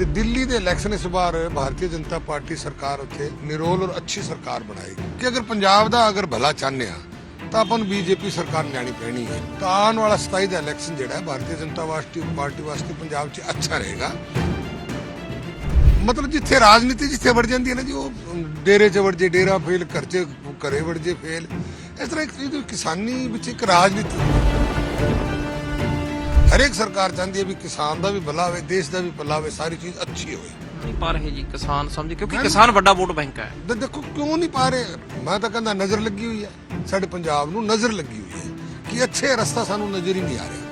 ਤੇ ਦਿੱਲੀ ਦੇ ਇਲੈਕਸ਼ਨ ਇਸ ਵਾਰ ਭਾਰਤੀ ਜਨਤਾ ਪਾਰਟੀ ਸਰਕਾਰ ਉੱਥੇ ਨਿਰੋਲ ਔਰ ਅੱਛੀ ਸਰਕਾਰ ਬਣਾਏਗੀ ਕਿ ਅਗਰ ਪੰਜਾਬ ਦਾ ਅਗਰ ਭਲਾ ਚਾਹੁੰਦੇ ਆ, ਤਾਂ ਆਪਾਂ ਨੂੰ ਬੀਜੇਪੀ ਸਰਕਾਰ ਲਿਆਣੀ ਪੈਣੀ ਹੈ। ਤਾਂ ਆਉਣ ਵਾਲਾ 27 ਦਾ ਇਲੈਕਸ਼ਨ ਜਿਹੜਾ ਹੈ, ਭਾਰਤੀ ਜਨਤਾ ਪਾਰਟੀ ਵਾਸਤੇ ਪੰਜਾਬ 'ਚ ਅੱਛਾ ਰਹੇਗਾ। ਮਤਲਬ ਜਿੱਥੇ ਰਾਜਨੀਤੀ ਜਿੱਥੇ ਵੜ ਜਾਂਦੀ ਹੈ ਨਾ ਜੀ, ਉਹ ਡੇਰੇ 'ਚ ਵੜ ਜੇ, ਡੇਰਾ ਫੇਲ, ਘਰ 'ਚ ਘਰੇ ਵੜ ਜੇ, ਫੇਲ। ਇਸ ਤਰ੍ਹਾਂ ਇੱਕ ਕਿਸਾਨੀ ਵਿੱਚ ਇੱਕ ਰਾਜਨੀਤੀ ਹਰੇਕ ਸਰਕਾਰ ਚਾਹੁੰਦੀ ਹੈ ਵੀ ਕਿਸਾਨ ਦਾ ਵੀ ਭਲਾ ਹੋਵੇ ਦੇਸ਼ ਦਾ ਵੀ ਭਲਾ ਹੋਵੇ ਸਾਰੀ ਚੀਜ਼ ਅੱਛੀ ਹੋਵੇ। ਨਹੀਂ ਪਾ ਰਹੇ ਜੀ ਕਿਸਾਨ ਸਮਝ? ਕਿਉਂਕਿ ਕਿਸਾਨ ਵੱਡਾ ਵੋਟ ਬੈਂਕ ਹੈ। ਤੇ ਦੇਖੋ ਕਿਉਂ ਨਹੀਂ ਪਾ ਰਹੇ? ਮੈਂ ਤਾਂ ਕਹਿੰਦਾ ਨਜ਼ਰ ਲੱਗੀ ਹੋਈ ਹੈ। ਸਾਡੇ ਪੰਜਾਬ ਨੂੰ ਨਜ਼ਰ ਲੱਗੀ ਹੋਈ ਹੈ ਕਿ ਅੱਛੇ ਰਸਤਾ ਸਾਨੂੰ ਨਜ਼ਰ ਹੀ ਨਹੀਂ ਆ ਰਿਹਾ।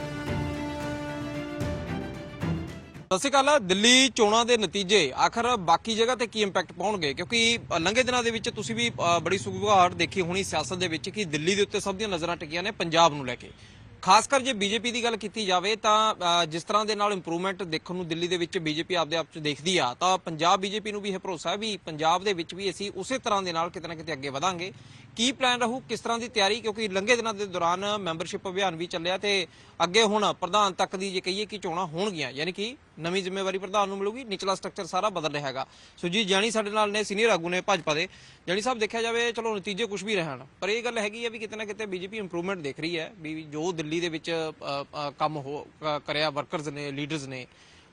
ਸਤਿ ਸ਼੍ਰੀ ਅਕਾਲ ਦਿੱਲੀ ਚੋਣਾਂ ਦੇ ਨਤੀਜੇ। ਆਖਰ ਬਾਕੀ ਜਗ੍ਹਾ ਤੇ ਕੀ ਇੰਪੈਕਟ ਪਾਉਣਗੇ? ਕਿਉਂਕਿ ਲੰਘੇ ਦਿਨਾਂ ਦੇ ਵਿੱਚ ਤੁਸੀਂ ਵੀ ਬੜੀ ਸੁਗਵਾਰ ਦੇਖੀ ਹੋਣੀ ਸਿਆਸਤ ਦੇ ਵਿੱਚ ਕਿ ਦਿੱਲੀ ਦੇ ਉੱਤੇ ਸਭ ਦੀਆਂ ਨਜ਼ਰਾਂ ਟਿਕੀਆਂ ਨੇ ਪੰਜਾਬ ਨੂੰ ਲੈ ਕੇ। ਖਾਸ ਕਰ ਜੇ ਬੀਜੇਪੀ ਦੀ ਗੱਲ ਕੀਤੀ ਜਾਵੇ ਤਾਂ ਜਿਸ ਤਰ੍ਹਾਂ ਦੇ ਨਾਲ ਇੰਪਰੂਵਮੈਂਟ ਦੇਖਣ ਨੂੰ ਦਿੱਲੀ ਦੇ ਵਿੱਚ ਬੀਜੇਪੀ ਆਪਦੇ ਆਪ ਚ ਦੇਖਦੀ ਆ, ਤਾਂ ਪੰਜਾਬ ਬੀਜੇਪੀ ਨੂੰ ਵੀ ਇਹ ਭਰੋਸਾ ਵੀ ਪੰਜਾਬ ਦੇ ਵਿੱਚ ਵੀ ਅਸੀਂ ਉਸੇ ਤਰ੍ਹਾਂ ਦੇ ਨਾਲ ਕਿਤੇ ਨਾ ਕਿਤੇ ਅੱਗੇ ਵਧਾਂਗੇ। ਕੀ ਪਲਾਨ ਰਹੂ, ਕਿਸ ਤਰ੍ਹਾਂ ਦੀ ਤਿਆਰੀ? ਕਿਉਂਕਿ ਲੰਘੇ ਦਿਨਾਂ ਦੇ ਦੌਰਾਨ ਮੈਂਬਰਸ਼ਿਪ ਅਭਿਆਨ ਵੀ ਚੱਲਿਆ ਤੇ ਅੱਗੇ ਹੁਣ ਪ੍ਰਧਾਨ ਤੱਕ ਦੀ ਜੇ ਕਹੀਏ ਕਿ ਚੋਣਾਂ ਹੋਣਗੀਆਂ। ਯਾਨੀ ਕਿ ਨਵੀਂ ਜ਼ਿੰਮੇਵਾਰੀ ਪ੍ਰਧਾਨ ਨੂੰ ਮਿਲੂਗੀ, ਨਿਚਲਾ ਸਟਰਕਚਰ ਸਾਰਾ ਬਦਲ ਰਿਹਾ ਹੈਗਾ। ਸੁਜੀਤ ਜਾਨੀ ਸਾਡੇ ਨਾਲ ਨੇ ਸੀਨੀਅਰ ਆਗੂ ਨੇ ਭਾਜਪਾ ਦੇ। ਜਾਨੀ ਸਾਹਿਬ, ਦੇਖਿਆ ਜਾਵੇ, ਚਲੋ ਨਤੀਜੇ ਕੁਝ ਵੀ ਰਹਿਣ, ਪਰ ਇਹ ਗੱਲ ਹੈਗੀ ਹੈ ਵੀ ਕਿਤੇ ਨਾ ਕਿਤੇ ਬੀਜੇਪੀ ਇੰਪਰੂਵਮੈਂਟ ਦੇਖ ਰਹੀ ਹੈ, ਵੀ ਜੋ ਦਿੱਲੀ ਦੇ ਵਿੱਚ ਕੰਮ ਹੋ ਕਰਿਆ ਵਰਕਰਜ਼ ਨੇ ਲੀਡਰਸ ਨੇ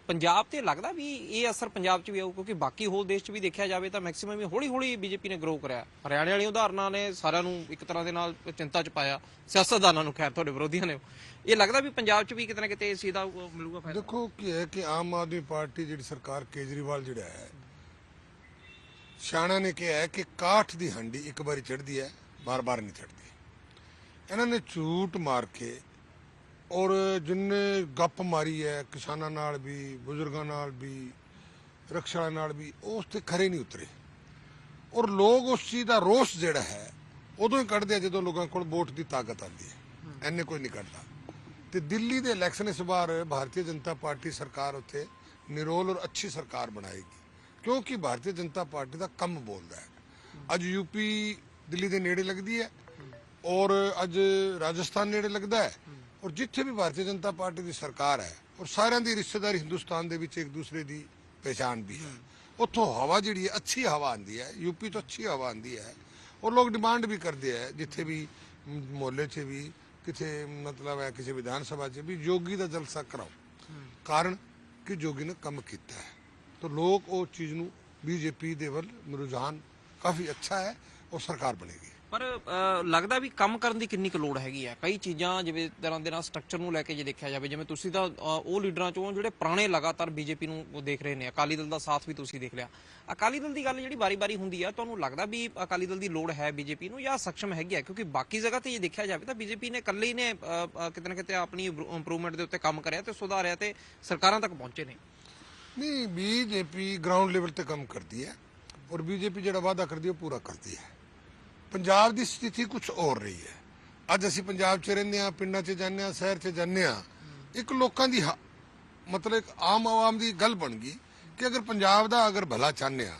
ਪੰਜਾਬ ਤੇ ਲੱਗਦਾ ਵੀ ਇਹ ਅਸਰ ਪੰਜਾਬ 'ਚ ਵੀ ਆਊ, ਕਿਉਂਕਿ ਬਾਕੀ ਹੋਰ ਦੇਸ਼ 'ਚ ਵੀ ਦੇਖਿਆ ਜਾਵੇ ਤਾਂ ਮੈਕਸਿਮਮ ਹੀ ਹੌਲੀ ਹੌਲੀ ਬੀਜੇਪੀ ਨੇ ਗਰੋ ਕਰਿਆ। ਹਰਿਆਣੇ ਵਾਲੀ ਉਦਾਹਰਨਾਂ ਨੇ ਸਾਰਿਆਂ ਨੂੰ ਇੱਕ ਤਰ੍ਹਾਂ ਦੇ ਨਾਲ ਚਿੰਤਾ 'ਚ ਪਾਇਆ। ਸਿਆਸਤਦਾਨਾਂ ਨੂੰ ਖੈਰ ਤੁਹਾਡੇ ਵਿਰੋਧੀਆਂ ਨੇ। ਇਹ ਲੱਗਦਾ ਵੀ ਪੰਜਾਬ 'ਚ ਵੀ ਕਿਤੇ ਨਾ ਕਿਤੇ ਇਸ ਦਾ ਮਿਲੂਗਾ ਫਾਇਦਾ। ਦੇਖੋ, ਕੀ ਹੈ ਕਿ ਆਮ ਆਦਮੀ ਪਾਰਟੀ ਜਿਹੜੀ ਸਰਕਾਰ ਕੇਜਰੀਵਾਲ ਜਿਹੜਾ ਹੈ, ਸਿਆਣਾ ਨੇ ਕਿਹਾ ਹੈ ਕਿ ਕਾਠ ਦੀ ਹੰਡੀ ਇੱਕ ਵਾਰੀ ਚੜਦੀ ਹੈ, ਬਾਰ-ਬਾਰ ਨਹੀਂ ਚੜਦੀ ਇਹਨਾਂ ਨੇ ਝੂਠ ਮਾਰ ਕੇ ਔਰ ਜਿੰਨੇ ਗੱਪ ਮਾਰੀ ਹੈ, ਕਿਸਾਨਾਂ ਨਾਲ ਵੀ, ਬਜ਼ੁਰਗਾਂ ਨਾਲ ਵੀ, ਰਕਸ਼ਾ ਨਾਲ ਵੀ, ਉਹ ਉਸ ਤੇ ਖਰੇ ਨਹੀਂ ਉਤਰੇ। ਔਰ ਲੋਕ ਉਸ ਚੀਜ਼ ਦਾ ਰੋਸ ਜਿਹੜਾ ਹੈ, ਉਦੋਂ ਹੀ ਕੱਢਦੇ ਆ ਜਦੋਂ ਲੋਕਾਂ ਕੋਲ ਵੋਟ ਦੀ ਤਾਕਤ ਆਉਂਦੀ ਹੈ। ਐਨੇ ਕੋਈ ਨਹੀਂ ਕੱਢਦਾ। ਤੇ ਦਿੱਲੀ ਦੇ ਇਲੈਕਸ਼ਨ ਇਸ ਵਾਰ ਭਾਰਤੀ ਜਨਤਾ ਪਾਰਟੀ ਸਰਕਾਰ ਉੱਥੇ ਨਿਰੋਲ ਔਰ ਅੱਛੀ ਸਰਕਾਰ ਬਣਾਏਗੀ। ਕਿਉਂਕਿ ਭਾਰਤੀ ਜਨਤਾ ਪਾਰਟੀ ਦਾ ਕੰਮ ਬੋਲਦਾ ਹੈ। ਅੱਜ ਯੂਪੀ ਦਿੱਲੀ ਦੇ ਨੇੜੇ ਲੱਗਦੀ ਹੈ ਔਰ ਅੱਜ ਰਾਜਸਥਾਨ ਨੇੜੇ ਲੱਗਦਾ ਹੈ। ਔਰ ਜਿੱਥੇ ਵੀ ਭਾਰਤੀ ਜਨਤਾ ਪਾਰਟੀ ਦੀ ਸਰਕਾਰ ਹੈ, ਔਰ ਸਾਰਿਆਂ ਦੀ ਰਿਸ਼ਤੇਦਾਰੀ ਹਿੰਦੁਸਤਾਨ ਦੇ ਵਿੱਚ ਇੱਕ ਦੂਸਰੇ ਦੀ ਪਛਾਣ ਵੀ ਹੈ। ਉੱਥੋਂ ਹਵਾ ਜਿਹੜੀ ਹੈ, ਅੱਛੀ ਹਵਾ ਆਉਂਦੀ ਹੈ ਯੂਪੀ ਤੋਂ ਅੱਛੀ ਹਵਾ ਆਉਂਦੀ ਹੈ, ਔਰ ਲੋਕ ਡਿਮਾਂਡ ਵੀ ਕਰਦੇ ਹੈ, ਜਿੱਥੇ ਵੀ ਮੁਹੱਲੇ 'ਚ ਵੀ, ਕਿਥੇ ਮਤਲਬ ਹੈ ਕਿਸੇ ਵਿਧਾਨ ਸਭਾ 'ਚ ਵੀ ਜੋਗੀ ਦਾ ਜਲਸਾ ਕਰਾਓ। ਕਾਰਨ ਕਿ ਜੋਗੀ ਨੇ ਕੰਮ ਕੀਤਾ ਹੈ। ਤਾਂ ਲੋਕ ਉਹ ਚੀਜ਼ ਨੂੰ ਬੀਜੇਪੀ ਦੇ ਵੱਲ ਰੁਝਾਨ ਕਾਫੀ ਅੱਛਾ ਹੈ, ਉਹ ਸਰਕਾਰ ਬਣੇਗੀ। ਪਰ ਲੱਗਦਾ ਵੀ ਕੰਮ ਕਰਨ ਦੀ ਕਿੰਨੀ ਕੁ ਲੋੜ ਹੈਗੀ ਆ। ਕਈ ਚੀਜ਼ਾਂ ਜਿਵੇਂ ਤਰ੍ਹਾਂ ਦੇ ਨਾਲ ਸਟਰਕਚਰ ਨੂੰ ਲੈ ਕੇ ਜੇ ਦੇਖਿਆ ਜਾਵੇ, ਜਿਵੇਂ ਤੁਸੀਂ ਤਾਂ ਉਹ ਲੀਡਰਾਂ ਚੋਂ ਜਿਹੜੇ ਪੁਰਾਣੇ ਲਗਾਤਾਰ ਬੀਜੇਪੀ ਨੂੰ ਦੇਖ ਰਹੇ ਨੇ, ਅਕਾਲੀ ਦਲ ਦਾ ਸਾਥ ਵੀ ਤੁਸੀਂ ਦੇਖ ਲਿਆ। ਅਕਾਲੀ ਦਲ ਦੀ ਗੱਲ ਜਿਹੜੀ ਵਾਰੀ-ਵਾਰੀ ਹੁੰਦੀ ਆ, ਤੁਹਾਨੂੰ ਲੱਗਦਾ ਵੀ ਅਕਾਲੀ ਦਲ ਦੀ ਲੋੜ ਹੈ ਬੀਜੇਪੀ ਨੂੰ ਜਾਂ ਸક્ષਮ ਹੈਗੀ ਆ? ਕਿਉਂਕਿ ਬਾਕੀ ਜਗ੍ਹਾ ਤੇ ਜੇ ਦੇਖਿਆ ਜਾਵੇ ਤਾਂ ਬੀਜੇਪੀ ਨੇ ਇਕੱਲੇ ਹੀ ਨੇ ਕਿਤੇ ਨਾ ਕਿਤੇ ਆਪਣੀ ਇੰਪਰੂਵਮੈਂਟ ਦੇ ਉੱਤੇ ਕੰਮ ਕਰਿਆ ਤੇ ਸੁਧਾਰਿਆ ਤੇ ਸਰਕਾਰਾਂ ਤੱਕ ਪਹੁੰਚੇ ਨੇ। ਨਹੀਂ ਬੀਜੇਪੀ ਗਰਾਊਂਡ ਲੈਵਲ ਤੇ ਕੰਮ ਕਰਦੀ ਹੈ। ਔਰ ਬੀਜੇਪੀ ਜਿਹੜਾ ਵਾਅਦਾ ਕਰਦੀ ਹੈ, ਉਹ ਪੂਰਾ ਕਰਦੀ ਹੈ। ਪੰਜਾਬ ਦੀ ਸਥਿਤੀ ਕੁਝ ਹੋਰ ਰਹੀ ਹੈ। ਅੱਜ ਅਸੀਂ ਪੰਜਾਬ 'ਚ ਰਹਿੰਦੇ ਆ ਪਿੰਡਾਂ 'ਚ ਜਾਂਦੇ ਆ ਸ਼ਹਿਰ 'ਚ ਜਾਂਦੇ ਆ ਇੱਕ ਲੋਕਾਂ ਦੀ ਹ- ਮਤਲਬ ਇੱਕ ਆਮ ਆਵਾਮ ਦੀ ਗੱਲ ਬਣ ਗਈ ਕਿ ਅਗਰ ਪੰਜਾਬ ਦਾ ਅਗਰ ਭਲਾ ਚਾਹੁੰਦੇ ਆ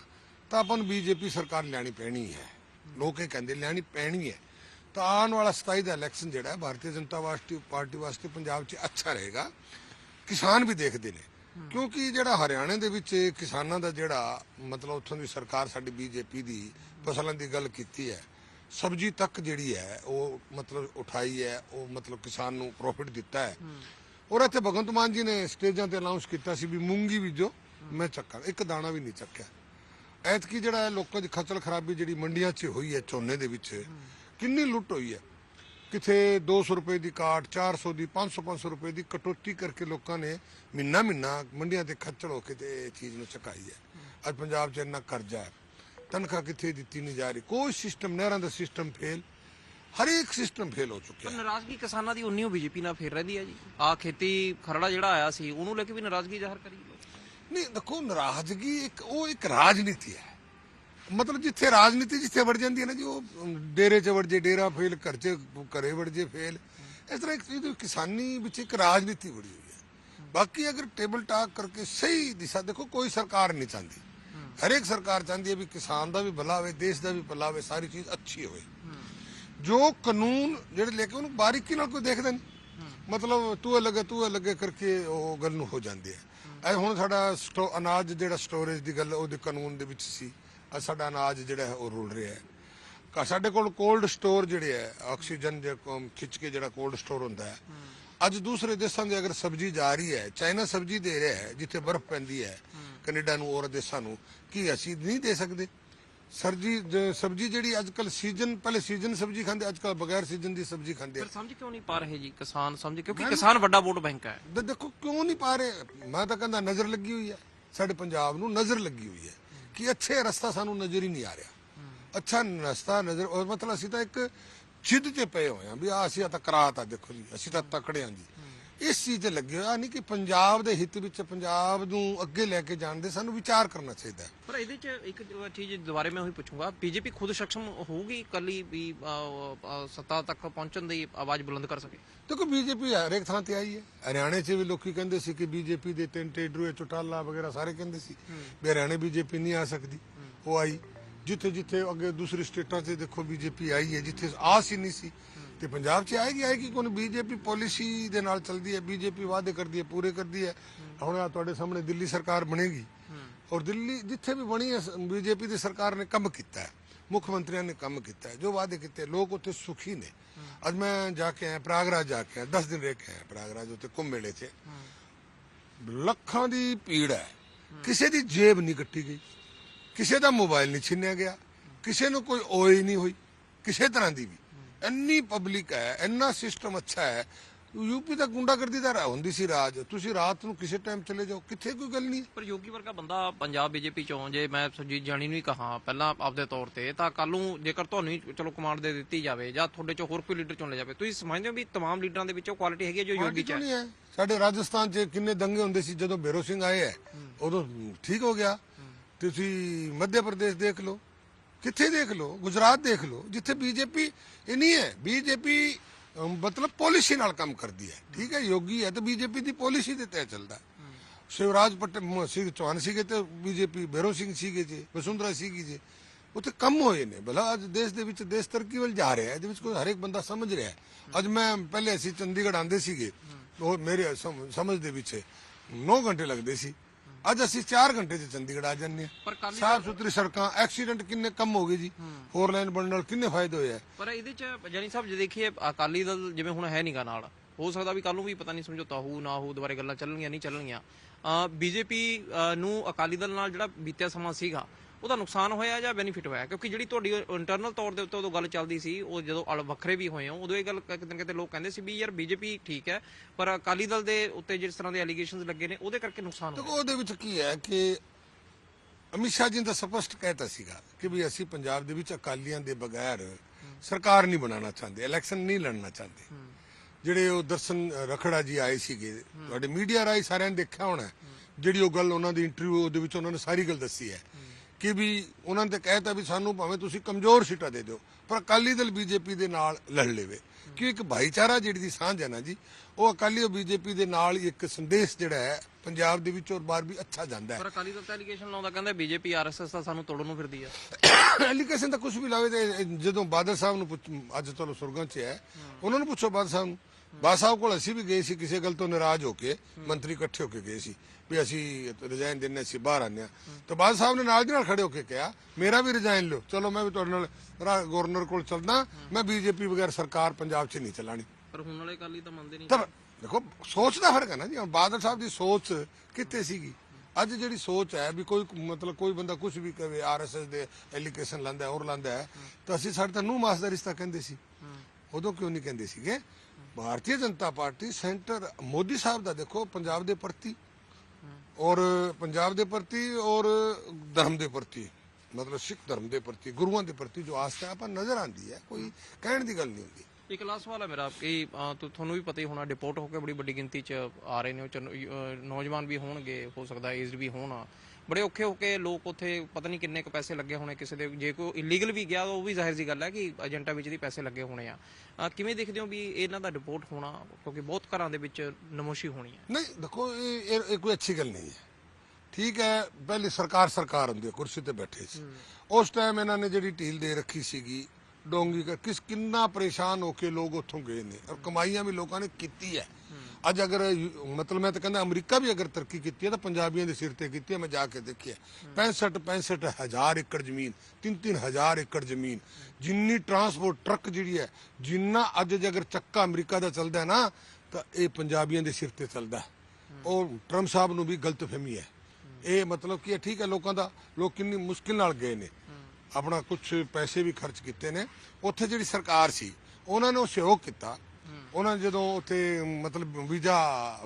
ਤਾਂ ਆਪਾਂ ਨੂੰ ਬੀਜੇਪੀ ਸਰਕਾਰ ਲੈਣੀ ਪੈਣੀ ਹੈ। ਲੋਕ ਇਹ ਕਹਿੰਦੇ ਲੈਣੀ ਪੈਣੀ ਹੈ। ਤਾਂ ਆਉਣ ਵਾਲਾ 27 ਦਾ ਇਲੈਕਸ਼ਨ ਜਿਹੜਾ ਹੈ, ਭਾਰਤੀ ਜਨਤਾ ਪਾਰਟੀ ਵਾਸਤੇ ਪੰਜਾਬ 'ਚ ਅੱਛਾ ਰਹੇਗਾ। ਕਿਸਾਨ ਵੀ ਦੇਖਦੇ ਨੇ। ਕਿਉਂਕਿ ਜਿਹੜਾ ਹਰਿਆਣੇ ਦੇ ਵਿੱਚ ਕਿਸਾਨਾਂ ਦਾ ਜਿਹੜਾ ਮਤਲਬ ਉੱਥੋਂ ਦੀ ਸਰਕਾਰ ਸਾਡੀ ਬੀਜੇਪੀ ਦੀ ਫਸਲਾਂ ਦੀ ਗੱਲ ਕੀਤੀ ਹੈ ਸਬਜ਼ੀ ਤੱਕ ਜਿਹੜੀ ਹੈ ਉਹ ਮਤਲਬ ਉਠਾਈ ਹੈ ਉਹ ਮਤਲਬ ਕਿਸਾਨ ਨੂੰ ਪ੍ਰੋਫਿਟ ਦਿੱਤਾ ਹੈ। ਔਰ ਇੱਥੇ ਭਗਵੰਤ ਮਾਨ ਜੀ ਨੇ ਸਟੇਜਾਂ ਤੇ ਅਨਾਉਂਸ ਕੀਤਾ ਸੀ ਵੀ ਮੂੰਗੀ ਬੀਜੋ ਮੈਂ ਚੱਕਾਂ ਇੱਕ ਦਾਣਾ ਵੀ ਨਹੀਂ ਚੱਕਿਆ। ਐਤਕੀ ਜਿਹੜਾ ਲੋਕਾਂ ਦੀ ਖੱਚਲ ਖਰਾਬੀ ਜਿਹੜੀ ਮੰਡੀਆਂ 'ਚ ਹੋਈ ਹੈ ਝੋਨੇ ਦੇ ਵਿੱਚ ਕਿੰਨੀ ਲੁੱਟ ਹੋਈ ਹੈ। ਕਿਥੇ 200 ਰੁਪਏ ਦੀ ਕਾਟ 400 ਦੀ 500 500 ਰੁਪਏ ਦੀ ਕਟੌਤੀ ਕਰਕੇ ਲੋਕਾਂ ਨੇ ਮਹੀਨਾ ਮਹੀਨਾ ਮੰਡੀਆਂ ਤੇ ਖੱਚਲ ਹੋ ਕੇ ਤੇ ਇਹ ਚੀਜ਼ ਨੂੰ ਚੁਕਾਈ ਹੈ। ਅੱਜ ਪੰਜਾਬ 'ਚ ਇੰਨਾ ਕਰਜ਼ਾ ਹੈ। ਤਨਖਾਹ ਕਿੱਥੇ ਦਿੱਤੀ ਨਹੀਂ ਜਾ ਰਹੀ? ਕੋਈ ਸਿਸਟਮ ਨਹਿਰਾਂ ਦਾ ਸਿਸਟਮ ਫੇਲ ਹਰੇਕ ਸਿਸਟਮ ਫੇਲ ਹੋ ਚੁੱਕਿਆ ਪਰ ਨਾਰਾਜ਼ਗੀ ਕਿਸਾਨਾਂ ਦੀ ਉਨੀ ਓ ਬੀਜੇਪੀ ਨਾਲ ਫੇਰ ਰਹਿੰਦੀ ਹੈ ਜੀ। ਆ ਖੇਤੀ ਖਰੜਾ ਜਿਹੜਾ ਆਇਆ ਸੀ ਉਹਨੂੰ ਲੈ ਕੇ ਵੀ ਨਾਰਾਜ਼ਗੀ ਜ਼ਾਹਰ ਕਰੀ। ਨਹੀਂ ਦੇਖੋ ਨਾਰਾਜ਼ਗੀ ਇੱਕ ਉਹ ਇੱਕ ਰਾਜਨੀਤੀ ਹੈ। ਮਤਲਬ ਜਿੱਥੇ ਰਾਜਨੀਤੀ ਜਿੱਥੇ ਵੜ ਜਾਂਦੀ ਹੈ ਨਾ ਜੀ ਉਹ ਡੇਰੇ 'ਚ ਵੜ ਜੇ ਡੇਰਾ ਫੇਲ ਘਰ 'ਚ ਘਰੇ ਵੜ ਜੇ ਫੇਲ। ਇਸ ਤਰ੍ਹਾਂ ਇੱਕ ਚੀਜ਼ ਕਿਸਾਨੀ ਵਿੱਚ ਇੱਕ ਰਾਜਨੀਤੀ ਵੜੀ ਹੋਈ ਹੈ। ਬਾਕੀ ਅਗਰ ਟੇਬਲ ਟਾਕ ਕਰਕੇ ਸਹੀ ਦਿਸ਼ਾ ਦੇਖੋ ਕੋਈ ਸਰਕਾਰ ਨਹੀਂ ਚਾਹੁੰਦੀ। ਹਰੇਕ ਸਰਕਾਰ ਚਾਹੁੰਦੀ ਹੈ ਵੀ ਕਿਸਾਨ ਦਾ ਵੀ ਭਲਾ ਹੋਵੇ, ਦੇਸ਼ ਦਾ ਵੀ ਭਲਾ ਹੋਵੇ, ਸਾਰੀ ਚੀਜ਼ ਅੱਛੀ ਹੋਵੇ। ਜੋ ਕਾਨੂੰਨ ਜਿਹੜੇ ਲੈ ਕੇ ਉਹਨੂੰ ਬਾਰੀਕੀ ਨਾਲ ਕੋਈ ਦੇਖਦਾ ਨਹੀਂ। ਮਤਲਬ ਤੂੰ ਅਲੱਗ ਤੂੰ ਅਲੱਗ ਕਰਕੇ ਉਹ ਗੱਲ ਨੂੰ ਹੋ ਜਾਂਦੀ ਹੈ। ਇਹ ਹੁਣ ਸਾਡਾ ਅਨਾਜ ਜਿਹੜਾ ਸਟੋਰੇਜ ਦੀ ਗੱਲ ਉਹਦੇ ਕਾਨੂੰਨ ਦੇ ਵਿੱਚ ਸੀ। ਅੱਜ ਸਾਡਾ ਅਨਾਜ ਜਿਹੜਾ ਹੈ ਉਹ ਰੁਲ ਰਿਹਾ ਹੈ। ਸਾਡੇ ਕੋਲ ਕੋਲਡ ਸਟੋਰ ਜਿਹੜੇ ਹੈ, ਆਕਸੀਜਨ ਦੇ ਖਿੱਚ ਕੇ ਜਿਹੜਾ ਕੋਲਡ ਸਟੋਰ ਹੁੰਦਾ ਹੈ ਅੱਜ ਦੂਸਰੇ ਦੇਸ਼ਾਂ ਦੇ ਅਗਰ ਸਬਜ਼ੀ ਜਾ ਰਹੀ ਹੈ ਚਾਈਨਾ ਸਬਜ਼ੀ ਦੇ ਰਿਹਾ ਹੈ ਜਿੱਥੇ ਬਰਫ਼ ਪੈਂਦੀ ਹੈ ਕੈਨੇਡਾ ਨੂੰ ਹੋਰ ਦੇਸ਼ਾਂ ਨੂੰ ਕੀ ਅਸੀਂ ਨਹੀਂ ਦੇ ਸਕਦੇ? ਸਰਜੀ ਸਬਜ਼ੀ ਜਿਹੜੀ ਅੱਜ ਕੱਲ ਸੀਜ਼ਨ ਪਹਿਲੇ ਸੀਜ਼ਨ ਸਬਜ਼ੀ ਖਾਂਦੇ ਅੱਜ ਕੱਲ ਬਗੈਰ ਸੀਜ਼ਨ ਦੀ ਸਬਜ਼ੀ ਖਾਂਦੇ ਫਿਰ ਸਮਝ ਕਿਉਂ ਨਹੀਂ ਪਾ ਰਹੇ ਜੀ ਕਿਸਾਨ ਸਮਝ ਕਿਉਂਕਿ ਕਿਸਾਨ ਵੱਡਾ ਵੋਟ ਬੈਂਕ ਹੈ। ਦੇਖੋ ਕਿਉਂ ਨਹੀਂ ਪਾ ਰਹੇ? ਮੈਂ ਤਾਂ ਕਹਿੰਦਾ ਨਜ਼ਰ ਲੱਗੀ ਹੋਈ ਹੈ। ਸਾਡੇ ਪੰਜਾਬ ਨੂੰ ਨਜ਼ਰ ਲੱਗੀ ਹੋਈ ਹੈ ਕਿ ਅੱਛੇ ਰਸਤਾ ਸਾਨੂੰ ਨਜ਼ਰ ਹੀ ਨਹੀਂ ਆ ਰਿਹਾ। ਅੱਛਾ ਰਸਤਾ ਨਜ਼ਰ ਮਤਲਬ ਅਸੀਂ ਤਾਂ ਇੱਕ ਜਿੱਦ ਤੇ ਪਏ ਹੋਏ ਆ ਵੀ ਆ ਅਸੀਂ ਤਾਂ ਕਰਾਤਾ ਦੇਖੋ ਜੀ ਅਸੀਂ ਤਾਂ ਤਕੜੇ ਹਾਂ। ਜੀ ਇਸ ਚੀਜ਼ ਤੇ ਲੱਗੇ ਹੋਇਆ ਨਹੀਂ ਕਿ ਪੰਜਾਬ ਦੇ ਹਿੱਤ ਵਿੱਚ ਪੰਜਾਬ ਨੂੰ ਅੱਗੇ ਲੈ ਕੇ ਜਾਣ ਦੇ ਸਾਨੂੰ ਵਿਚਾਰ ਕਰਨਾ ਚਾਹੀਦਾ ਹੈ। ਪਰ ਇਹਦੇ ਚ ਇੱਕ ਚੀਜ਼ ਦੁਬਾਰੇ ਮੈਂ ਉਹੀ ਪੁੱਛੂੰਗਾ ਬੀਜੇਪੀ ਖੁਦ ਸક્ષਮ ਹੋਊਗੀ ਕੱਲੀ ਵੀ ਅ, ਅ, ਸੱਤਾ ਤੱਕ ਪਹੁੰਚਣ ਦੀ ਆਵਾਜ਼ ਬੁਲੰਦ ਕਰ ਸਕੇ? ਦੇਖੋ ਬੀਜੇਪੀ ਹਰੇਕ ਥਾਂ ਤੇ ਆਈ ਹੈ। ਹਰਿਆਣੇ 'ਚ ਵੀ ਲੋਕੀ ਕਹਿੰਦੇ ਸੀ ਕਿ ਬੀਜੇਪੀ ਦੇ ਤਿੰਨ ਟੇਡਰੂ ਚੁਟਾਲਾ ਵਗੈਰਾ ਸਾਰੇ ਕਹਿੰਦੇ ਸੀ ਵੀ ਹਰਿਆਣੇ ਬੀਜੇਪੀ ਨਹੀਂ ਆ ਸਕਦੀ। ਉਹ ਆਈ। ਜਿੱਥੇ ਜਿੱਥੇ ਅੱਗੇ ਦੂਸਰੀ ਸਟੇਟਾਂ 'ਚ ਦੇਖੋ ਬੀਜੇਪੀ ਆਈ ਹੈ, ਜਿੱਥੇ ਆਸ ਹੀ ਨਹੀਂ ਸੀ। ਤੇ ਪੰਜਾਬ 'ਚ ਆਏਗੀ ਆਏਗੀ ਕੋਈ ਬੀਜੇਪੀ ਪਾਲਿਸੀ ਦੇ ਨਾਲ ਚੱਲਦੀ ਹੈ, ਬੀਜੇਪੀ ਵਾਅਦੇ ਕਰਦੀ ਹੈ, ਪੂਰੇ ਕਰਦੀ ਹੈ। ਹੁਣ ਆ ਤੁਹਾਡੇ ਸਾਹਮਣੇ ਦਿੱਲੀ ਸਰਕਾਰ ਬਣੇਗੀ। ਔਰ ਦਿੱਲੀ ਜਿੱਥੇ ਵੀ ਬਣੀ ਹੈ ਬੀਜੇਪੀ ਦੀ ਸਰਕਾਰ ਨੇ ਕੰਮ ਕੀਤਾ ਹੈ। ਮੁੱਖ ਮੰਤਰੀਆਂ ਨੇ ਕੰਮ ਕੀਤਾ ਹੈ, ਜੋ ਵਾਅਦੇ ਕੀਤੇ ਲੋਕ ਉੱਥੇ ਸੁਖੀ ਨੇ। ਅੱਜ ਮੈਂ ਜਾ ਕੇ ਆਇਆ ਪ੍ਰਾਗਰਾਜ ਜਾ ਕੇ ਆਇਆ 10 ਦਿਨ ਰਹਿ ਕੇ ਆਇਆ ਪ੍ਰਾਗਰਾਜ ਉੱਤੇ ਕੁੰਭ ਮੇਲੇ 'ਚ। ਲੱਖਾਂ ਦੀ ਭੀੜ ਹੈ। ਕਿਸੇ ਦੀ ਜੇਬ ਨਹੀਂ ਕੱਟੀ ਗਈ। ਕਿਸੇ ਦਾ ਮੋਬਾਈਲ ਨਹੀਂ ਛਿਨਿਆ ਗਿਆ ਕਿਸੇ ਨੂੰ ਕੋਈ ਓਏ ਨਹੀਂ ਹੋਈ ਕਿਸੇ ਤਰ੍ਹਾਂ ਦੀ ਵੀ ਇੰਨੀ ਪਬਲਿਕ ਹੈ ਇੰਨਾ ਸਿਸਟਮ ਅੱਛਾ ਹੈ ਯੂਪੀ ਦਾ ਗੁੰਡਾਗਰਦੀ ਦਾ ਰਾ- ਹੁੰਦੀ ਸੀ ਰਾਜ ਤੁਸੀਂ ਰਾਤ ਨੂੰ ਕਿਸੇ ਟਾਈਮ ਚਲੇ ਜਾਓ ਕਿੱਥੇ ਕੋਈ ਗੱਲ ਨਹੀਂ ਹੈ। ਪਰ ਯੋਗੀ ਵਰਗਾ ਬੰਦਾ ਪੰਜਾਬ ਬੀਜੇਪੀ ਚੋਂ ਜੇ ਮੈਂ ਸੁਰਜੀਤ ਜਾਣੀ ਨੂੰ ਹੀ ਕਹਾ ਪਹਿਲਾਂ ਆਪਦੇ ਤੌਰ ਤੇ ਤਾਂ ਕੱਲ ਨੂੰ ਜੇਕਰ ਤੁਹਾਨੂੰ ਹੀ ਚਲੋ ਕਮਾਂਡ ਦੇ ਦਿੱਤੀ ਜਾਵੇ ਜਾਂ ਤੁਹਾਡੇ ਚੋਂ ਹੋਰ ਕੋਈ ਲੀਡਰ ਚੁਣ ਲਿਆ ਜਾਵੇ ਤੁਸੀਂ ਸਮਝਦੇ ਹੋ ਵੀ तमाम ਲੀਡਰਾਂ ਦੇ ਵਿੱਚੋਂ ਕੁਆਲਿਟੀ ਹੈਗੀ ਹੈ ਜੋ ਯੋਗੀ ਚ ਕਿਉਂ ਹੈ ਨਹੀਂ ਹੈ ਸਾਡੇ ਰਾਜਸਥਾਨ 'ਚ ਕਿੰਨੇ ਦੰਗੇ ਹੁੰਦੇ ਸੀ ਜਦੋਂ ਬੇਰੋ ਸਿੰਘ ਆਏ ਹੈ ਉਦੋਂ ਠੀਕ ਹੋ ਗਿਆ ਤੁਸੀਂ ਮੱਧ ਪ੍ਰਦੇਸ਼ ਦੇਖ ਲਓ, ਕਿੱਥੇ ਦੇਖ ਲਓ, ਗੁਜਰਾਤ ਦੇਖ ਲਓ, ਜਿੱਥੇ ਬੀਜੇਪੀ ਇਹ ਨਹੀਂ ਹੈ, ਬੀਜੇਪੀ ਮਤਲਬ ਪਾਲਿਸੀ ਨਾਲ ਕੰਮ ਕਰਦੀ ਹੈ। ਠੀਕ ਹੈ, ਯੋਗੀ ਹੈ, ਤਾਂ ਬੀਜੇਪੀ ਦੀ ਪਾਲਿਸੀ ਦੇ ਤਹਿ ਚੱਲਦਾ ਸ਼ਿਵਰਾਜ ਪਟੇਲ ਸਿੰਘ ਚੌਹਾਨ ਸੀਗੇ ਤੇ ਬੀਜੇਪੀ ਬੇਰੋ ਸਿੰਘ ਸੀਗੇ ਜੀ, ਵਸੁੰਧਰਾ ਸੀਗੀ ਜੀ, ਉੱਥੇ ਕੰਮ ਹੋਏ ਨੇ। ਭਲਾ ਅੱਜ ਦੇਸ਼ ਦੇ ਵਿੱਚ ਦੇਸ਼ ਤਰੱਕੀ ਵੱਲ ਜਾ ਰਿਹਾ ਹੈ, ਇਹਦੇ ਵਿੱਚ ਕੋਈ ਹਰੇਕ ਬੰਦਾ ਸਮਝ ਰਿਹਾ ਹੈ। ਅੱਜ ਮੈਂ ਪਹਿਲੇ ਅਸੀਂ ਚੰਡੀਗੜ੍ਹ ਆਂਦੇ ਸੀਗੇ, ਉਹ ਮੇਰੇ ਸਮ- ਸਮਝ ਦੇ ਵਿੱਚ 9 ਘੰਟੇ ਲੱਗਦੇ ਸੀ। ਅੱਜ ਅਸੀਂ 4 ਘੰਟੇ 'ਚ ਚੰਡੀਗੜ੍ਹ ਆ ਜਾਂਦੇ ਹਾਂ। ਪਰ ਕੱਲ ਸਾਫ਼ ਸੁਥਰੀ ਸੜਕਾਂ ਐਕਸੀਡੈਂਟ ਕਿੰਨੇ ਕਮ ਹੋ ਗਏ ਜੀ? ਫੋਰ ਲਾਈਨ ਬਣਨ ਨਾਲ ਕਿੰਨੇ ਫਾਇਦੇ ਹੋਏ ਆ? ਪਰ ਇਹਦੇ ਚ ਜਾਨੀ ਸਾਹਿਬ ਜੇ ਦੇਖੀਏ ਅਕਾਲੀ ਦਲ ਜਿਵੇਂ ਹੁਣ ਹੈ ਨਹੀਂਗਾ ਨਾਲ ਹੋ ਸਕਦਾ ਵੀ ਕੱਲ ਨੂੰ ਵੀ ਪਤਾ ਨਹੀਂ ਸਮਝੌਤਾ ਹੋਊ ਨਾ ਹੋਊ ਦੁਬਾਰੇ ਗੱਲਾਂ ਚੱਲਣਗੀਆਂ ਨਹੀਂ ਚੱਲਣਗੀਆਂ। ਬੀਜੇਪੀ ਨੂੰ ਅਕਾਲੀ ਦਲ ਨਾਲ ਜਿਹੜਾ ਬੀਤਿਆ ਸਮਾਂ ਸੀਗਾ ਉਹਦਾ ਨੁਕਸਾਨ ਹੋਇਆ ਜਾਂ ਬੈਨੀਫਿਟ ਹੋਇਆ? ਕਿਉਂਕਿ ਜਿਹੜੀ ਤੁਹਾਡੀ ਇੰਟਰਨਲ ਤੌਰ ਦੇ ਉੱਤੇ ਉਦੋਂ ਗੱਲ ਚੱਲਦੀ ਸੀ, ਉਹ ਜਦੋਂ ਅਲ ਵੱਖਰੇ ਵੀ ਹੋਏ ਹੋ ਉਦੋਂ ਇਹ ਗੱਲ ਕਿਤੇ ਕਿਤੇ ਲੋਕ ਕਹਿੰਦੇ ਸੀ ਵੀ ਯਾਰ ਬੀਜੇਪੀ ਠੀਕ ਹੈ, ਪਰ ਅਕਾਲੀ ਦਲ ਦੇ ਉੱਤੇ ਜਿਸ ਤਰ੍ਹਾਂ ਦੇ ਐਲੀਗੇਸ਼ਨਸ ਲੱਗੇ ਨੇ, ਉਹਦੇ ਕਰਕੇ ਨੁਕਸਾਨ ਹੋਇਆ। ਉਹਦੇ ਵਿੱਚ ਕੀ ਹੈ ਕਿ ਅਮਿਤ ਸ਼ਾਹ ਜੀ ਨੇ ਸਪਸ਼ਟ ਕਹਿਤਾ ਸੀਗਾ ਕਿ ਵੀ ਅਸੀਂ ਪੰਜਾਬ ਦੇ ਵਿੱਚ ਅਕਾਲੀਆਂ ਦੇ ਬਗੈਰ ਸਰਕਾਰ ਨਹੀਂ ਬਣਾਉਣਾ ਚਾਹੁੰਦੇ ਇਲੈਕਸ਼ਨ ਨਹੀਂ ਲੜਨਾ ਚਾਹੁੰਦੇ। ਜਿਹੜੇ ਉਹ ਦਰਸ਼ਨ ਰਖੜਾ ਜੀ ਆਏ ਸੀਗੇ, ਤੁਹਾਡੇ ਮੀਡੀਆ ਰਾਹੀਂ ਸਾਰਿਆਂ ਨੇ ਦੇਖਿਆ ਹੋਣਾ ਜਿਹੜੀ ਉਹ ਗੱਲ ਉਹਨਾਂ ਦੀ ਇੰਟਰਵਿਊ ਦੇ ਵਿੱਚ ਉਹਨਾਂ ਨੇ ਸਾਰੀ ਗੱਲ ਦੱਸੀ ਹੈ। ਕਿ ਵੀ ਉਹਨਾਂ ਨੇ ਕਹਿਤਾ ਵੀ ਸਾਨੂੰ ਭਾਵੇਂ ਤੁਸੀਂ ਕਮਜ਼ੋਰ ਸੀਟਾਂ ਦੇ ਦਿਓ ਪਰ ਅਕਾਲੀ ਦਲ ਬੀਜੇਪੀ ਦੇ ਨਾਲ ਲੜ ਲੇਵੇ। ਕਿ ਇੱਕ ਭਾਈਚਾਰਾ ਜਿਹੜੀ ਦੀ ਸਾਂਝ ਹੈ ਨਾ ਜੀ ਉਹ ਅਕਾਲੀ ਔਰ ਬੀਜੇਪੀ ਦੇ ਨਾਲ ਇੱਕ ਸੰਦੇਸ਼ ਜਿਹੜਾ ਹੈ ਪੰਜਾਬ ਦੇ ਵਿੱਚ ਔਰ ਬਾਹਰ ਵੀ ਅੱਛਾ ਜਾਂਦਾ ਹੈ। ਪਰ ਅਕਾਲੀ ਦਲ ਤਾਂ ਐਲੀਗੇਸ਼ਨ ਲਾਉਂਦਾ ਕਹਿੰਦਾ ਬੀਜੇਪੀ ਆਰਐਸਐਸ ਤਾਂ ਸਾਨੂੰ ਤੋੜਨ ਨੂੰ ਫਿਰਦੀ ਆ ਐਲੀਗੇਸ਼ਨ ਤਾਂ ਕੁਝ ਵੀ ਲਾਵੇ ਤੇ ਜਦੋਂ ਬਾਦਲ ਸਾਹਿਬ ਨੂੰ ਅੱਜ ਚਲੋ ਸੁਰਗਾਂ 'ਚ ਹੈ ਉਹਨਾਂ ਨੂੰ ਪੁੱਛੋ ਬਾਦਲ ਸਾਹਿਬ ਨੂੰ। ਬਾਦਲ ਸਾਹਿਬ ਕੋਲ ਅਸੀਂ ਵੀ ਗਏ ਸੀ ਕਿਸੇ ਗੱਲ ਤੋਂ ਨਾਰਾਜ਼ ਹੋ ਕੇ ਮੰਤਰੀ ਇਕੱਠੇ ਹੋ ਕੇ ਗਏ ਸੀ ਵੀ ਅਸੀਂ ਰਿਜ਼ਾਈਨ ਦਿੰਨੇ ਸੀ ਬਾਹਰ ਆਨੇ ਆ ਤਾਂ ਬਾਦਲ ਸਾਹਿਬ ਨੇ ਨਾਲ ਦੀ ਨਾਲ ਖੜੇ ਹੋ ਕੇ ਕਿਹਾ ਮੇਰਾ ਵੀ ਰਿਜ਼ਾਈਨ ਲਓ ਚਲੋ ਮੈਂ ਵੀ ਤੁਹਾਡੇ ਨਾਲ ਗਵਰਨਰ ਕੋਲ ਚੱਲਦਾ ਮੈਂ ਬੀਜੇਪੀ ਬਗੈਰ ਸਰਕਾਰ ਪੰਜਾਬ 'ਚ ਨਹੀਂ ਚੱਲਾਣੀ। ਪਰ ਹੁਣ ਵਾਲੇ ਅਕਾਲੀ ਤਾਂ ਮੰਨਦੇ ਨਹੀਂ। ਤਾਂ ਦੇਖੋ ਸੋਚ ਦਾ ਫ਼ਰਕ ਹੈ ਨਾ ਜੀ ਹੁਣ ਬਾਦਲ ਸਾਹਿਬ ਦੀ ਸੋਚ ਕਿੱਥੇ ਸੀਗੀ? ਅੱਜ ਜਿਹੜੀ ਸੋਚ ਹੈ ਵੀ ਕੋਈ ਮਤਲਬ ਕੋਈ ਬੰਦਾ ਕੁਝ ਵੀ ਕਹੇ ਆਰਐਸਐਸ ਦੇ ਐਲੀਗੇਸ਼ਨ ਲਾਂਦਾ ਹੋਰ ਲਾਂਦਾ ਤਾਂ ਅਸੀਂ ਸਾਡੇ ਤਾਂ ਨੂੰ ਮਾਸ ਦਾ ਰਿਸ਼ਤਾ ਕਹਿੰਦੇ ਸੀ। ਉਦੋਂ ਕਿਉਂ ਨਹੀਂ ਕਹਿੰਦੇ ਸੀਗੇ? ਭਾਰਤੀ ਜਨਤਾ ਪਾਰਟੀ ਸੈਂਟਰ ਮੋਦੀ ਸਾਹਿਬ ਦਾ ਦੇਖੋ, ਪੰਜਾਬ ਦੇ ਪ੍ਰਤੀ ਔਰ ਪੰਜਾਬ ਦੇ ਪ੍ਰਤੀ ਔਰ ਧਰਮ ਦੇ ਪ੍ਰਤੀ, ਮਤਲਬ ਸਿੱਖ ਧਰਮ ਦੇ ਪ੍ਰਤੀ, ਗੁਰੂਆਂ ਦੇ ਪ੍ਰਤੀ ਜੋ ਆਸਥਾ ਆਪਾਂ ਨਜ਼ਰ ਆਂਦੀ ਹੈ, ਕੋਈ ਕਹਿਣ ਦੀ ਗੱਲ ਨਹੀਂ ਹੁੰਦੀ। ਇੱਕ ਲਾਸਟ ਸਵਾਲ ਹੈ ਮੇਰਾ ਕਿ ਤੁਹਾਨੂੰ ਵੀ ਪਤਾ ਹੀ ਹੋਣਾ ਡਿਪੋਰਟ ਹੋ ਕੇ ਬੜੀ ਵੱਡੀ ਗਿਣਤੀ 'ਚ ਆ ਰਹੇ ਨੇ ਉਹ ਨੌਜਵਾਨ ਵੀ ਹੋਣਗੇ ਹੋ ਸਕਦਾ ਏਜਡ ਵੀ ਹੋਣ। ਬੜੇ ਔਖੇ ਹੋ ਕੇ ਲੋਕ ਉੱਥੇ ਪਤਾ ਨਹੀਂ ਕਿੰਨੇ ਕ ਪੈਸੇ ਲੱਗੇ ਹੋਣੇ ਕਿਸੇ ਦੇ ਜੇ ਕੋਈ ਇਲੀਗਲ ਵੀ ਗਿਆ ਉਹ ਵੀ ਜ਼ਾਹਿਰ ਜੀ ਗੱਲ ਹੈ ਕਿ ਏਜੰਟਾਂ ਵਿੱਚ ਦੀ ਪੈਸੇ ਲੱਗੇ ਹੋਣੇ ਆ। ਕਿਵੇਂ ਦੇਖਦੇ ਹੋ ਵੀ ਇਹਨਾਂ ਦਾ ਡਿਪੋਰਟ ਹੋਣਾ ਕਿਉਂਕਿ ਬਹੁਤ ਘਰਾਂ ਦੇ ਵਿੱਚ ਨਮੋਸ਼ੀ ਹੋਣੀ ਹੈ? ਨਹੀਂ ਦੇਖੋ ਇਹ ਕੋਈ ਅੱਛੀ ਗੱਲ ਨਹੀਂ ਹੈ। ਠੀਕ ਹੈ ਪਹਿਲੀ ਸਰਕਾਰ ਸਰਕਾਰ ਹੁੰਦੀ ਹੈ ਕੁਰਸੀ ਤੇ ਬੈਠੇ ਸੀ। ਉਸ ਟਾਈਮ ਇਹਨਾਂ ਨੇ ਜਿਹੜੀ ਢੀਲ ਦੇ ਰੱਖੀ ਸੀਗੀ ਡੋਂਗੀ ਕਰ ਕਿਸ ਕਿੰਨਾ ਪਰੇਸ਼ਾਨ ਹੋ ਕੇ ਲੋਕ ਉੱਥੋਂ ਗਏ ਨੇ ਔਰ ਕਮਾਈਆਂ ਵੀ ਲੋਕਾਂ ਨੇ ਕੀਤੀ ਹੈ। ਅੱਜ ਅਗਰ ਮਤਲਬ ਮੈਂ ਤਾਂ ਕਹਿੰਦਾ ਅਮਰੀਕਾ ਵੀ ਅਗਰ ਤਰੱਕੀ ਕੀਤੀ ਹੈ ਤਾਂ ਪੰਜਾਬੀਆਂ ਦੇ ਸਿਰ ਤੇ ਕੀਤੀ ਹੈ ਮੈਂ ਜਾ ਕੇ ਦੇਖਿਆ 65 65 ਹਜ਼ਾਰ ਏਕੜ ਜ਼ਮੀਨ 3 3 ਹਜ਼ਾਰ ਏਕੜ ਜ਼ਮੀਨ ਜਿੰਨੀ ਟਰਾਂਸਪੋਰਟ ਟਰੱਕ ਜਿਹੜੀ ਹੈ ਜਿੰਨਾ ਅੱਜ ਜੇ ਅਗਰ ਚੱਕਾ ਅਮਰੀਕਾ ਦਾ ਚੱਲਦਾ ਹੈ ਨਾ ਤਾਂ ਇਹ ਪੰਜਾਬੀਆਂ ਦੇ ਸਿਰ ਤੇ ਚੱਲਦਾ ਹੈ। ਉਹ ਟਰੰਪ ਸਾਹਿਬ ਨੂੰ ਵੀ ਗਲਤਫਹਿਮੀ ਹੈ। ਇਹ ਮਤਲਬ ਕਿ ਇਹ ਠੀਕ ਹੈ ਲੋਕਾਂ ਦਾ ਲੋਕ ਕਿੰਨੀ ਮੁਸ਼ਕਿਲ ਨਾਲ ਗਏ ਨੇ। ਆਪਣਾ ਕੁਝ ਪੈਸੇ ਵੀ ਖਰਚ ਕੀਤੇ ਨੇ। ਉੱਥੇ ਜਿਹੜੀ ਸਰਕਾਰ ਸੀ ਉਹਨਾਂ ਨੇ ਉਹ ਸਹਿਯੋਗ ਕੀਤਾ। ਉਹਨਾਂ ਜਦੋਂ ਉੱਥੇ ਮਤਲਬ ਵੀਜ਼ਾ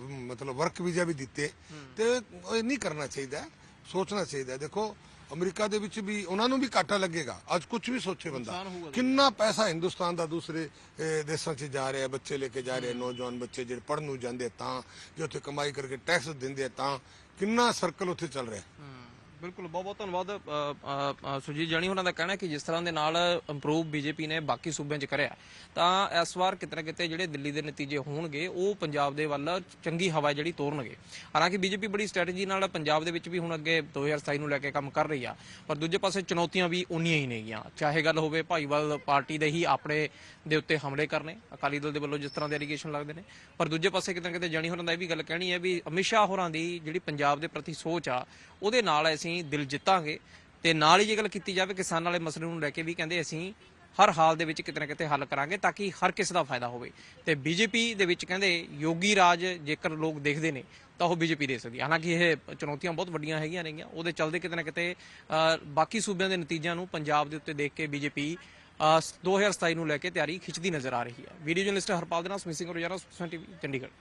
ਮਤਲਬ ਵਰਕ ਵੀਜ਼ਾ ਵੀ ਦਿੱਤੇ। ਤੇ ਇਹ ਨਹੀਂ ਕਰਨਾ ਚਾਹੀਦਾ ਸੋਚਣਾ ਚਾਹੀਦਾ। ਦੇਖੋ ਅਮਰੀਕਾ ਦੇ ਵਿੱਚ ਵੀ ਉਹਨਾਂ ਨੂੰ ਵੀ ਘਾਟਾ ਲੱਗੇਗਾ। ਅੱਜ ਕੁਝ ਵੀ ਸੋਚੇ ਬੰਦਾ। ਕਿੰਨਾ ਪੈਸਾ ਹਿੰਦੁਸਤਾਨ ਦਾ ਦੂਸਰੇ ਦੇਸ਼ਾਂ 'ਚ ਜਾ ਰਿਹਾ ਬੱਚੇ ਲੈ ਕੇ ਜਾ ਰਹੇ ਨੌਜਵਾਨ ਬੱਚੇ ਜਿਹੜੇ ਪੜ੍ਹਨ ਨੂੰ ਜਾਂਦੇ ਤਾਂ ਜੇ ਉੱਥੇ ਕਮਾਈ ਕਰਕੇ ਟੈਕਸ ਦਿੰਦੇ ਤਾਂ ਕਿੰਨਾ ਸਰਕਲ ਉੱਥੇ ਚੱਲ ਰਿਹਾ। ਬਿਲਕੁਲ ਬਹੁਤ ਬਹੁਤ ਧੰਨਵਾਦ ਸੁਜੀਤ ਅ, ਅ, ਜਾਨੀ ਉਹਨਾਂ ਦਾ ਕਹਿਣਾ ਕਿ ਜਿਸ ਤਰ੍ਹਾਂ ਦੇ ਨਾਲ ਇੰਪਰੂਵ ਬੀਜੇਪੀ ਨੇ ਬਾਕੀ ਸੂਬਿਆਂ 'ਚ ਕਰਿਆ ਤਾਂ ਇਸ ਵਾਰ ਕਿਤੇ ਨਾ ਕਿਤੇ ਜਿਹੜੇ ਦਿੱਲੀ ਦੇ ਨਤੀਜੇ ਹੋਣਗੇ ਉਹ ਪੰਜਾਬ ਦੇ ਵੱਲ ਚੰਗੀ ਹਵਾ ਜਿਹੜੀ ਤੋਰਨਗੇ ਹਾਲਾਂਕਿ ਬੀਜੇਪੀ ਬੜੀ ਸਟ੍ਰੈਟਜੀ ਨਾਲ ਪੰਜਾਬ ਦੇ ਵਿੱਚ ਵੀ ਹੁਣ ਅੱਗੇ 2027 ਨੂੰ ਲੈ ਕੇ ਕੰਮ ਕਰ ਰਹੀ ਆ ਪਰ ਦੂਜੇ ਪਾਸੇ ਚੁਣੌਤੀਆਂ ਵੀ ਉਨੀਆਂ ਹੀ ਨੇਗੀਆਂ। ਚਾਹੇ ਗੱਲ ਹੋਵੇ ਭਾਈਵਾਲ ਪਾਰਟੀ ਦੇ ਹੀ ਆਪਣੇ ਦੇ ਉੱਤੇ ਹਮਲੇ ਕਰਨੇ ਅਕਾਲੀ ਦਲ ਦੇ ਵੱਲੋਂ ਜਿਸ ਤਰ੍ਹਾਂ ਦੇ ਐਲੀਗੇਸ਼ਨ ਲੱਗਦੇ ਨੇ ਪਰ ਦੂਜੇ ਪਾਸੇ ਕਿਤੇ ਨਾ ਕਿਤੇ ਜਾਣੀ ਹੋਰਾਂ ਦਾ ਇਹ ਵੀ ਗੱਲ ਕਹਿਣੀ ਹੈ ਵੀ ਅਮਿਤ ਸ਼ਾਹ ਹੋਰਾਂ ਦੀ ਜਿਹੜੀ ਪੰਜਾਬ ਦੇ ਪ੍ਰਤੀ ਸੋਚ ਆ ਉਹਦੇ ਨਾਲ ਅਸੀਂ ਦਿਲ ਜਿੱਤਾਂਗੇ ਤੇ ਨਾਲ ਹੀ ਜੇ ਗੱਲ ਕੀਤੀ ਜਾਵੇ, ਕਿਸਾਨ ਵਾਲੇ ਮਸਲੇ ਨੂੰ ਲੈ ਕੇ ਵੀ ਕਹਿੰਦੇ ਅਸੀਂ ਹਰ ਹਾਲ ਦੇ ਵਿੱਚ ਕਿਤੇ ਨਾ ਕਿਤੇ ਹੱਲ ਕਰਾਂਗੇ ਤਾਂ ਕਿ ਹਰ ਕਿਸੇ ਦਾ ਫਾਇਦਾ ਹੋਵੇ। ਤੇ ਬੀਜੇਪੀ ਦੇ ਵਿੱਚ ਕਹਿੰਦੇ ਯੋਗੀ ਰਾਜ ਜੇਕਰ ਲੋਕ ਦੇਖਦੇ ਨੇ ਤਾਂ ਉਹ ਬੀਜੇਪੀ ਦੇ ਸਕਦੀ ਹੈ। ਹਾਲਾਂਕਿ ਇਹ ਚੁਣੌਤੀਆਂ ਬਹੁਤ ਵੱਡੀਆਂ ਹੈਗੀਆਂ ਨੇਗੀਆਂ। ਉਹਦੇ ਚੱਲਦੇ ਕਿਤੇ ਨਾ ਕਿਤੇ ਬਾਕੀ ਸੂਬਿਆਂ ਦੇ ਨਤੀਜਿਆਂ ਨੂੰ ਪੰਜਾਬ ਦੇ ਉੱਤੇ ਦੇਖ ਕੇ ਬੀਜੇਪੀ 2027 ਨੂੰ ਲੈ ਕੇ ਤਿਆਰੀ ਖਿੱਚਦੀ ਨਜ਼ਰ ਆ ਰਹੀ ਹੈ। ਵੀਡੀਓ ਜਰਨਲਿਸਟ ਹਰਪਾਲ ਦੇ ਨਾਲ ਸੁਮਿਤ ਸਿੰਘ ਰੋਜ਼ਾਨਾ ਸੁਖਸਾਨ ਟੀਵੀ, ਚੰਡੀਗੜ੍ਹ।